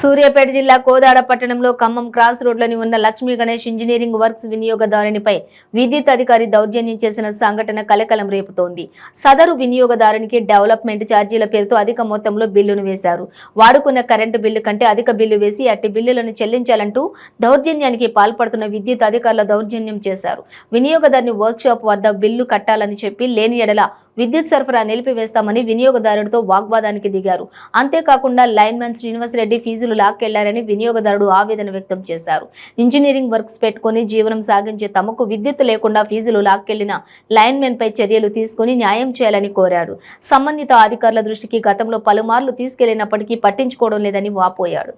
సూర్యాపేట జిల్లా కోదాడ పట్టణంలో ఖమ్మం క్రాస్ రోడ్లోని ఉన్న లక్ష్మీ గణేష్ ఇంజనీరింగ్ వర్క్స్ వినియోగదారునిపై విద్యుత్ అధికారి దౌర్జన్యం చేసిన సంఘటన కలకలం రేపుతోంది. సదరు వినియోగదారునికి డెవలప్మెంట్ ఛార్జీల పేరుతో అధిక మొత్తంలో బిల్లును వేశారు. వాడుకున్న కరెంటు బిల్లు కంటే అధిక బిల్లు వేసి అట్టి బిల్లులను చెల్లించాలంటూ దౌర్జన్యానికి పాల్పడుతున్న విద్యుత్ అధికారుల దౌర్జన్యం చేశారు. వినియోగదారుని వర్క్షాప్ వద్ద బిల్లు కట్టాలని చెప్పి లేని ఎడల విద్యుత్ సరఫరా నిలిపివేస్తామని వినియోగదారుడితో వాగ్వాదానికి దిగారు. అంతేకాకుండా లైన్మెన్ శ్రీనివాస్ రెడ్డి ఫీజులు లాక్కెళ్ళారని వినియోగదారుడు ఆవేదన వ్యక్తం చేశారు. ఇంజనీరింగ్ వర్క్స్ పెట్టుకుని జీవనం సాగించే తమకు విద్యుత్ లేకుండా ఫీజులు లాక్కెళ్ళిన లైన్మెన్ పై చర్యలు తీసుకుని న్యాయం చేయాలని కోరాడు. సంబంధిత అధికారుల దృష్టికి గతంలో పలుమార్లు తీసుకెళ్ళినప్పటికీ పట్టించుకోవడం లేదని వాపోయాడు.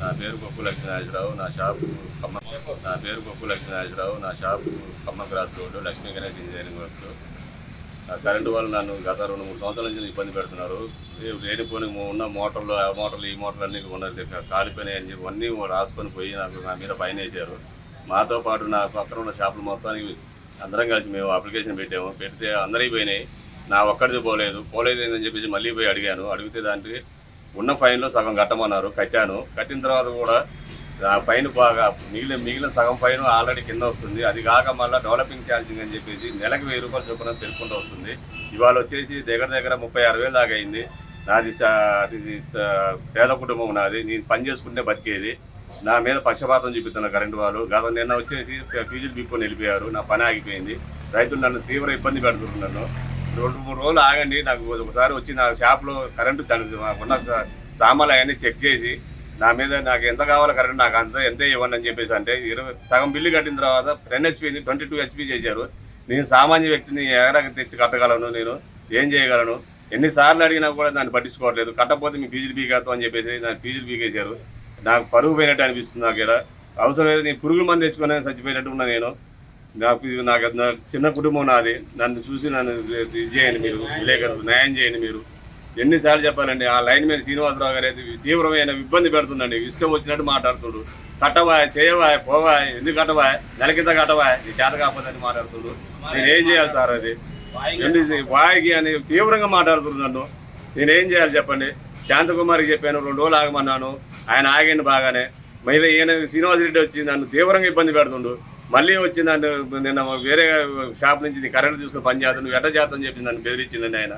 నా పేరు గొప్పు లక్ష్మీనాథరావు నా షాపు ఖమ్మ నా పేరు గొప్పు లక్ష్మీనాథరావు నా shop Khammam cross road Lakshmi Ganesh engineering works current వల్ల నన్ను గత రెండు మూడు సంవత్సరాల నుంచి ఇబ్బంది పెడుతున్నారు. లేని లేనిపోని ఉన్న మోటార్లు ఆ మోటార్లు ఈ మోటార్లు అన్నీ ఉన్నది కాలిపోయినాయి అని చెప్పి అన్నీ రాసుకొని పోయి నాకు నా మీద పైన వేసారు మాతో పాటు నా పక్కన ఉన్న షాపులు మొత్తానికి అందరం కలిసి మేము అప్లికేషన్ పెట్టాము. పెడితే అందరికీ పోయినాయి. నా ఒక్కడిది పోలేదు. పోలేదు అని చెప్పేసి మళ్ళీ పోయి అడిగాను. అడిగితే దానికి ఉన్న ఫైన్లో సగం కట్టమన్నారు. కట్టాను. కట్టిన తర్వాత కూడా పైన బాగా మిగిలిన మిగిలిన సగం పైన ఆల్రెడీ కింద వస్తుంది. అది కాక మళ్ళీ డెవలపింగ్ ఛార్జింగ్ అని చెప్పేసి నెలకు వెయ్యి రూపాయలు చొప్పున తెలుపుకుంటూ వస్తుంది. ఇవాళ వచ్చేసి దగ్గర దగ్గర ముప్పై ఆరు వేలు దాకా అయింది. నాది అది పేద కుటుంబం నాది. నేను పని చేసుకుంటే బతికేది. నా మీద పక్షపాతం చూపిస్తున్న కరెంటు వాళ్ళు. గత నిన్న వచ్చేసి ఫీజులు బిప్పుకొని వెళ్ళిపోయారు. నా పని ఆగిపోయింది. రైతులు నన్ను తీవ్ర ఇబ్బంది పెడుతున్నాను రెండు మూడు రోజులు ఆగండి. నాకు ఒకసారి వచ్చి నా షాప్లో కరెంటు దానికి ఉన్న సామాన్లు అవన్నీ చెక్ చేసి నా మీద నాకు ఎంత కావాలో కరెంట్ నాకు అంత ఎంత ఇవ్వండి అని చెప్పేసి అంటే ఇరవై సగం బిల్లు కట్టిన తర్వాత టెన్ హెచ్పిని ట్వంటీ టూ హెచ్పి చేశారు. నేను సామాన్య వ్యక్తిని ఎక్కడికి తెచ్చి కట్టగలను నేను? ఏం చేయగలను? ఎన్నిసార్లు అడిగినా కూడా దాన్ని పట్టించుకోవట్లేదు. కట్టకపోతే మీ ఫీజులు పీకేస్తాం అని చెప్పేసి దాన్ని ఫీజులు పీకేశారు. నాకు పరుగు పోయినట్టు అనిపిస్తుంది నాకు ఇక్కడ. అవసరమైతే నేను పురుగుల మంది తెచ్చుకొని చచ్చిపోయినట్టు ఉన్నా నేను. నాకు ఇది నాకు చిన్న కుటుంబం నాది. నన్ను చూసి నన్ను ఇది చేయండి మీరు. విలేకరులు న్యాయం చేయండి మీరు. ఎన్నిసార్లు చెప్పాలండి ఆ లైన్ మీద శ్రీనివాసరావు గారు అయితే తీవ్రమైన ఇబ్బంది పెడుతుందండి. ఇష్టం వచ్చినట్టు మాట్లాడుతుండు. కట్టవా చేయవా పోవా ఎందుకు కట్టవా నెల కింద కట్టవా నీ చేత కాకపోతే మాట్లాడుతుడు మాట్లాడుతుండు. నేను ఏం చేయాలి సార్ అది? ఎన్ని వాయికి అని తీవ్రంగా మాట్లాడుతున్నాడు నన్ను. నేనేం చేయాలి చెప్పండి? శాంతకుమారికి చెప్పాను రెండు రోజులు ఆగమన్నాను. ఆయన ఆగండి బాగానే. మళ్ళీ ఈయన శ్రీనివాసరెడ్డి వచ్చి నన్ను తీవ్రంగా ఇబ్బంది పెడుతుండు. మళ్ళీ వచ్చి నన్ను నిన్న వేరే షాప్ నుంచి నీ కరెంట్ తీసుకుని పని చేస్తాను ఎట్ట చేస్తాను చెప్పి నన్ను బెదిరించిందండి ఆయన.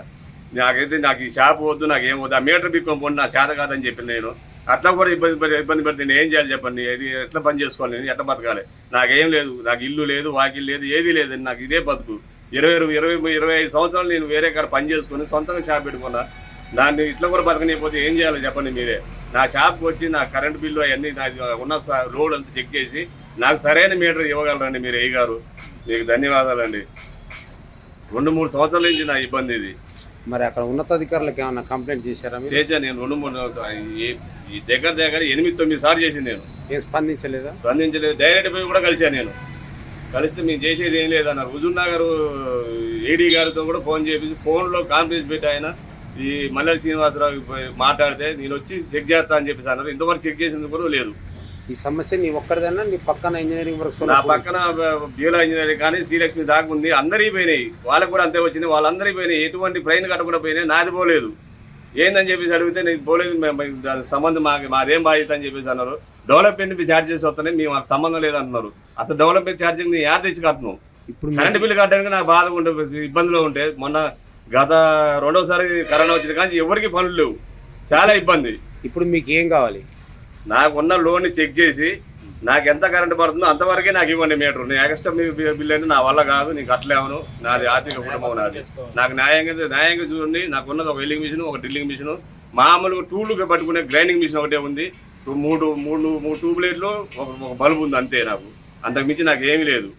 నాకైతే నాకు ఈ షాప్ వద్దు నాకు ఏం వద్దు. ఆ మీటర్ బిక్కొని పోండి నా చేత కాదని చెప్పి నేను. అట్లా కూడా ఇబ్బంది పడి ఇబ్బంది పెడితే నేను ఏం చేయాలి చెప్పండి? ఇది ఎట్లా పని చేసుకోవాలి నేను? ఎట్లా బతకాలి? నాకేం లేదు. నాకు ఇల్లు లేదు వాకిల్ లేదు ఏది లేదు. నాకు ఇదే బతుకు. ఇరవై ఇరవై ఇరవై ఐదు సంవత్సరాలు నేను వేరే కాడ పని చేసుకుని సొంతంగా షాప్ పెట్టుకున్నా. దాన్ని ఇట్లా కూడా బతకనిపోతే ఏం చేయాలో చెప్పండి మీరే. నా షాప్కి వచ్చి నా కరెంట్ బిల్లు అవన్నీ నాకు ఉన్న రోడ్ అంతా చెక్ చేసి నాకు సరైన మీటర్ ఇవ్వగలరండి మీరు అయ్యగారు. మీకు ధన్యవాదాలండి. రెండు మూడు సంవత్సరాల నుంచి నా ఇబ్బంది ఇది. మరి అక్కడ ఉన్నతాధికారులకు ఏమన్నా కంప్లైంట్ చేశారా మీరు? చేశాను నేను రెండు మూడు ఈ- ఈ దగ్గర దగ్గర ఎనిమిది తొమ్మిది సార్లు చేసింది నేను. ఏం స్పందించలేదా? స్పందించలేదు. డైరెక్ట్ పోయి కూడా కలిశాను నేను. కలిస్తే మేము చేసేది ఏం లేదన్నారు హుజున్నా గారు ఏడీ గారితో కూడా ఫోన్ చేపించి ఫోన్లో కాన్ఫరెన్స్ పెట్టి ఆయన. ఈ మల్లెల శ్రీనివాసరావు మాట్లాడితే నేను వచ్చి చెక్ చేస్తా అని చెప్పేసి అన్నారు. ఇంతవరకు చెక్ చేసింది కూడా లేదు ఈ సమస్య నీ ఒక్కరిదైనా నీ పక్కన ఇంజనీరింగ్ వర్క్స్ నా పక్కన బ్యూలా ఇంజనీరింగ్ కానీ శ్రీలక్ష్మి దాకా ఉంది. అందరికీ పోయినాయి. వాళ్ళకి కూడా అంతే వచ్చింది. వాళ్ళందరికీ పోయినాయి. ఎటువంటి ట్రైన్ కట్టకుండా పోయినాయి. నాది పోలేదు. ఏందని చెప్పేసి అడిగితే నేను పోలేదు మేము- సంబంధం మాకు మాదేం బాధ్యత అని చెప్పేసి అన్నారు. డెవలప్మెంట్ మీ ఛార్జ్ చేసి వస్తున్నాయి మేము మాకు సంబంధం లేదంటున్నారు అసలు డెవలప్మెంట్ ఛార్జింగ్ నేను యాడ్ తెచ్చి కట్టను? ఇప్పుడు కరెంట్ బిల్లు కట్టడానికి నాకు బాధగా ఉంటే ఇబ్బందిలో ఉంటే మొన్న గత రెండోసారి కరోనా వచ్చిన కానీ ఎవరికి పనులు లేవు. చాలా ఇబ్బంది. ఇప్పుడు మీకు ఏం కావాలి? నాకున్న లోన్ చెక్ చేసి నాకు ఎంత కరెంట్ పడుతుందో అంతవరకే నాకు ఇవ్వండి మీటర్. నేను ఎక్స్ట్రా మీ బిల్ అంటే నా వల్ల కాదు నేను కట్టలేవను నాది ఆర్థిక కుటుంబం నాది. నాకు న్యాయంగా న్యాయంగా చూడండి నాకు ఉన్నది ఒక వెల్లింగ్ మిషన్ ఒక డ్రిల్లింగ్ మిషన్. మామూలుగా టూలుగా పట్టుకునే గ్రైండింగ్ మిషన్ ఒకటే ఉంది. మూడు మూడు మూడు ట్యూబ్లైట్లు ఒక ఒక బల్బు ఉంది అంతే నాకు. అంతకు మించి నాకు ఏమీ లేదు.